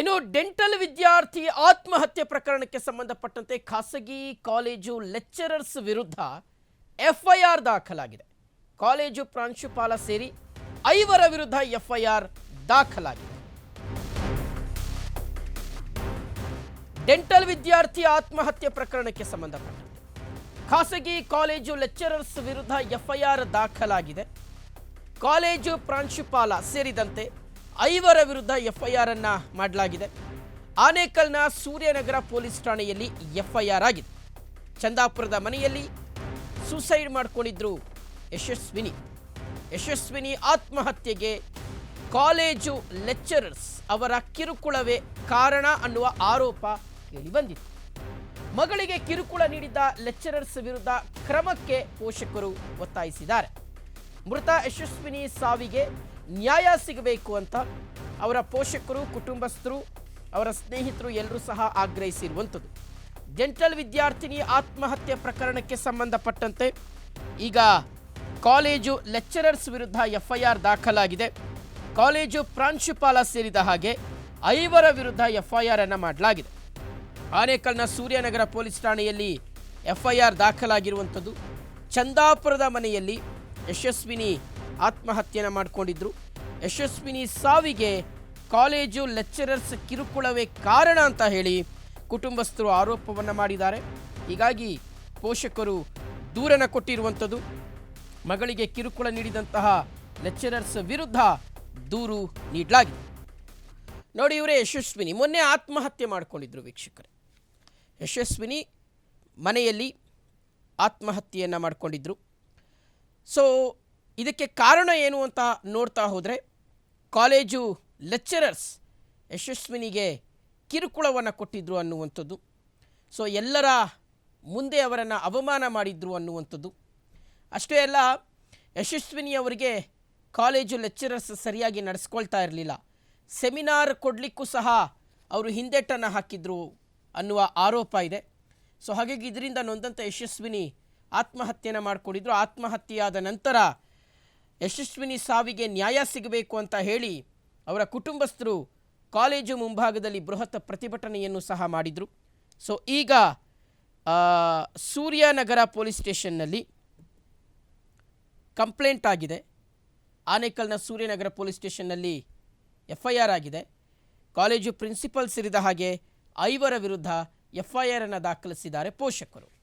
ಇನ್ನು ಡೆಂಟಲ್ ವಿದ್ಯಾರ್ಥಿ ಆತ್ಮಹತ್ಯೆ ಪ್ರಕರಣಕ್ಕೆ ಸಂಬಂಧಪಟ್ಟಂತೆ ಖಾಸಗಿ ಕಾಲೇಜು ಲೆಕ್ಚರರ್ಸ್ ವಿರುದ್ಧ ಎಫ್ಐಆರ್ ದಾಖಲಾಗಿದೆ. ಕಾಲೇಜು ಪ್ರಾಂಶುಪಾಲ ಸೇರಿ ಐವರ ವಿರುದ್ಧ ಎಫ್ಐಆರ್ ದಾಖಲಾಗಿದೆ. ಡೆಂಟಲ್ ವಿದ್ಯಾರ್ಥಿ ಆತ್ಮಹತ್ಯೆ ಪ್ರಕರಣಕ್ಕೆ ಸಂಬಂಧಪಟ್ಟಂತೆ ಖಾಸಗಿ ಕಾಲೇಜು ಲೆಕ್ಚರರ್ಸ್ ವಿರುದ್ಧ ಎಫ್ಐಆರ್ ದಾಖಲಾಗಿದೆ. ಕಾಲೇಜು ಪ್ರಾಂಶುಪಾಲ ಸೇರಿದಂತೆ ಐವರ ವಿರುದ್ಧ ಎಫ್ಐಆರ್ ಅನ್ನ ಮಾಡಲಾಗಿದೆ. ಆನೇಕಲ್ನ ಸೂರ್ಯನಗರ ಪೊಲೀಸ್ ಠಾಣೆಯಲ್ಲಿ ಎಫ್ಐಆರ್ ಆಗಿದೆ. ಚಂದಾಪುರದ ಮನೆಯಲ್ಲಿ ಸೂಸೈಡ್ ಮಾಡಿಕೊಂಡಿದ್ರು ಯಶಸ್ವಿನಿ. ಯಶಸ್ವಿನಿ ಆತ್ಮಹತ್ಯೆಗೆ ಕಾಲೇಜು ಲೆಕ್ಚರರ್ಸ್ ಅವರ ಕಿರುಕುಳವೇ ಕಾರಣ ಅನ್ನುವ ಆರೋಪ ಕೇಳಿಬಂದಿತ್ತು ಮಗಳಿಗೆ ಕಿರುಕುಳ ನೀಡಿದ್ದ ಲೆಕ್ಚರರ್ಸ್ ವಿರುದ್ಧ ಕ್ರಮಕ್ಕೆ ಪೋಷಕರು ಒತ್ತಾಯಿಸಿದ್ದಾರೆ. ಮೃತ ಯಶಸ್ವಿನಿ ಸಾವಿಗೆ ನ್ಯಾಯ ಸಿಗಬೇಕು ಅಂತ ಅವರ ಪೋಷಕರು, ಕುಟುಂಬಸ್ಥರು, ಅವರ ಸ್ನೇಹಿತರು ಎಲ್ಲರೂ ಸಹ ಆಗ್ರಹಿಸಿರುವಂಥದ್ದು. ಡೆಂಟಲ್ ವಿದ್ಯಾರ್ಥಿನಿ ಆತ್ಮಹತ್ಯೆ ಪ್ರಕರಣಕ್ಕೆ ಸಂಬಂಧಪಟ್ಟಂತೆ ಈಗ ಕಾಲೇಜು ಲೆಕ್ಚರರ್ಸ್ ವಿರುದ್ಧ ಎಫ್ಐಆರ್ ದಾಖಲಾಗಿದೆ. ಕಾಲೇಜು ಪ್ರಾಂಶುಪಾಲ ಸೇರಿದ ಹಾಗೆ ಐವರ ವಿರುದ್ಧ ಎಫ್ಐಆರ್ ಅನ್ನು ಮಾಡಲಾಗಿದೆ. ಆನೇಕಲ್ನ ಸೂರ್ಯನಗರ ಪೊಲೀಸ್ ಠಾಣೆಯಲ್ಲಿ ಎಫ್ಐಆರ್ ದಾಖಲಾಗಿರುವಂಥದ್ದು. ಚಂದಾಪುರದ ಮನೆಯಲ್ಲಿ ಯಶಸ್ವಿನಿ ಆತ್ಮಹತ್ಯೆನ ಮಾಡಿಕೊಂಡಿದ್ರು. ಯಶಸ್ವಿನಿ ಸಾವಿಗೆ ಕಾಲೇಜು ಲೆಕ್ಚರರ್ಸ್ ಕಿರುಕುಳವೇ ಕಾರಣ ಅಂತ ಹೇಳಿ ಕುಟುಂಬಸ್ಥರು ಆರೋಪವನ್ನು ಮಾಡಿದ್ದಾರೆ. ಹೀಗಾಗಿ ಪೋಷಕರು ದೂರನ ಕೊಟ್ಟಿರುವಂಥದ್ದು. ಮಗಳಿಗೆ ಕಿರುಕುಳ ನೀಡಿದಂತಹ ಲೆಕ್ಚರರ್ಸ್ ವಿರುದ್ಧ ದೂರು ನೀಡಲಾಗಿದೆ. ನೋಡಿ ಇವರೇ ಯಶಸ್ವಿನಿ, ಮೊನ್ನೆ ಆತ್ಮಹತ್ಯೆ ಮಾಡಿಕೊಂಡಿದ್ರು ವೀಕ್ಷಕರೇ. ಯಶಸ್ವಿನಿ ಮನೆಯಲ್ಲಿ ಆತ್ಮಹತ್ಯೆಯನ್ನು ಮಾಡಿಕೊಂಡಿದ್ರು. ಸೊ ಇದಕ್ಕೆ ಕಾರಣ ಏನು ಅಂತ ನೋಡ್ತಾ ಹೋದರೆ, ಕಾಲೇಜು ಲೆಕ್ಚರರ್ಸ್ ಯಶಸ್ವಿನಿಗೆ ಕಿರುಕುಳವನ್ನು ಕೊಟ್ಟಿದ್ರು ಅನ್ನುವಂಥದ್ದು. ಸೊ ಎಲ್ಲರ ಮುಂದೆ ಅವರನ್ನು ಅವಮಾನ ಮಾಡಿದ್ರು ಅನ್ನುವಂಥದ್ದು. ಅಷ್ಟೇ ಅಲ್ಲ, ಯಶಸ್ವಿನಿ ಅವರಿಗೆ ಕಾಲೇಜು ಲೆಕ್ಚರರ್ಸ್ ಸರಿಯಾಗಿ ನಡೆಸ್ಕೊಳ್ತಾ ಇರಲಿಲ್ಲ. ಸೆಮಿನಾರ್ ಕೊಡಲಿಕ್ಕೂ ಸಹ ಅವರು ಹಿಂದೆಟ್ಟನ್ನು ಹಾಕಿದ್ರು ಅನ್ನುವ ಆರೋಪ ಇದೆ. ಸೊ ಹಾಗಾಗಿ ಇದರಿಂದ ನೊಂದಂಥ ಯಶಸ್ವಿನಿ ಆತ್ಮಹತ್ಯೆನ ಮಾಡಿಕೊಂಡಿದ್ರು. ಆತ್ಮಹತ್ಯೆಯಾದ ನಂತರ ಯಶಸ್ವಿನಿ ಸಾವಿಗೆ ನ್ಯಾಯ ಸಿಗಬೇಕು ಅಂತ ಹೇಳಿ ಅವರ ಕುಟುಂಬಸ್ಥರು ಕಾಲೇಜು ಮುಂಭಾಗದಲ್ಲಿ ಬೃಹತ್ ಪ್ರತಿಭಟನೆಯನ್ನು ಸಹ ಮಾಡಿದರು. ಸೊ, ಈಗ ಸೂರ್ಯನಗರ ಪೊಲೀಸ್ ಸ್ಟೇಷನ್ನಲ್ಲಿ ಕಂಪ್ಲೇಂಟ್ ಆಗಿದೆ. ಆನೇಕಲ್ನ ಸೂರ್ಯನಗರ ಪೊಲೀಸ್ ಸ್ಟೇಷನ್ನಲ್ಲಿ ಎಫ್ ಐ ಆರ್ ಆಗಿದೆ. ಕಾಲೇಜು ಪ್ರಿನ್ಸಿಪಲ್ ಸಿರಿದ ಹಾಗೆ ಐವರ ವಿರುದ್ಧ ಎಫ್ ಐ ಆರನ್ನು ದಾಖಲಿಸಿದ್ದಾರೆ ಪೋಷಕರು.